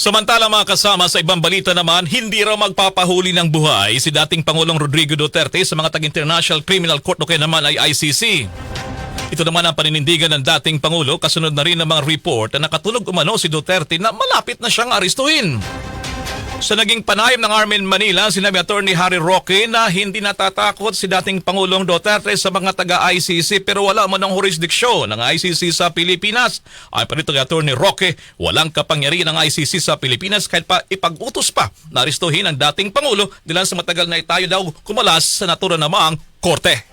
Samantala mga kasama sa ibang balita naman, hindi raw magpapahuli ng buhay si dating Pangulong Rodrigo Duterte sa mga tag-International Criminal Court o kaya naman ay ICC. Ito naman ang paninindigan ng dating Pangulo kasunod na rin ng mga report na nakatulog umano si Duterte na malapit na siyang arestuhin. Sa naging panayam ng Armin Manila, sinabi Attorney Harry Roque na hindi natatakot si dating Pangulong Duterte sa mga taga-ICC pero wala man ang jurisdiksyon ng ICC sa Pilipinas. Ay pa rito kay Attorney Roque, walang kapangyarihan ng ICC sa Pilipinas kahit pa ipag-utos pa na arestuhin ang dating Pangulo dilan sa matagal na tayo daw kumalas sa natura namang korte.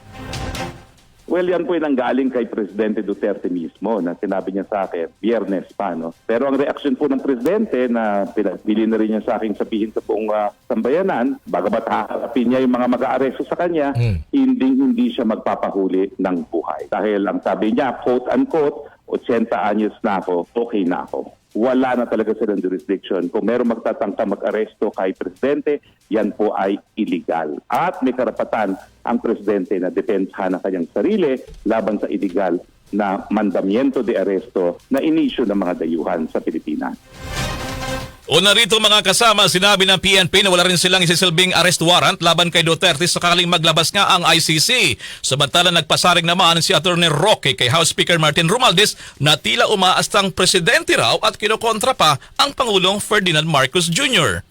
Well, yan po yung nanggaling kay Presidente Duterte mismo na sinabi niya sa akin, biyernes pa, no? Pero ang reaksyon po ng Presidente na pinagpili na rin niya sa akin sabihin sa buong ah, sambayanan, bagamat haharapin niya yung mga mag-aaresto sa kanya, hindi hindi siya magpapahuli ng buhay. Dahil ang sabi niya, quote-unquote, 80 anyos na ako, okay na ako. Wala na talaga silang jurisdiction. Kung meron magtatangka mag-aresto kay Presidente, yan po ay illegal. At may karapatan ang Presidente na depensahan ang kanyang sarili laban sa illegal na mandamiento de aresto na inisyo ng mga dayuhan sa Pilipinas. Una rito mga kasama, sinabi ng PNP na wala rin silang isisilbing arrest warrant laban kay Duterte sakaling maglabas nga ang ICC. Samantala nagpasaring naman si Attorney Roque kay House Speaker Martin Romualdez na tila umaastang presidente raw at kinokontra pa ang Pangulong Ferdinand Marcos Jr.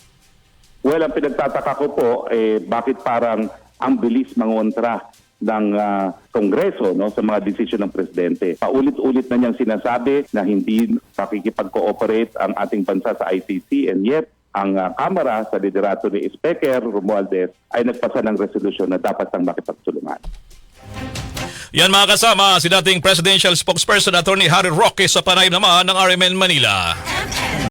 Well, ang pinagtataka ko po, eh, bakit parang ang bilis mangontra ng ah, Kongreso no, sa mga desisyon ng Presidente. Paulit-ulit na niyang sinasabi na hindi pakikipag-cooperate ang ating bansa sa ICC and yet ang ah, Kamara sa liderato ni Speaker Romualdez ay nagpasa ng resolusyon na dapat nang makipagtulungan. Yan mga kasama, si dating Presidential Spokesperson Attorney Harry Roque sa panayam naman ng RMN Manila.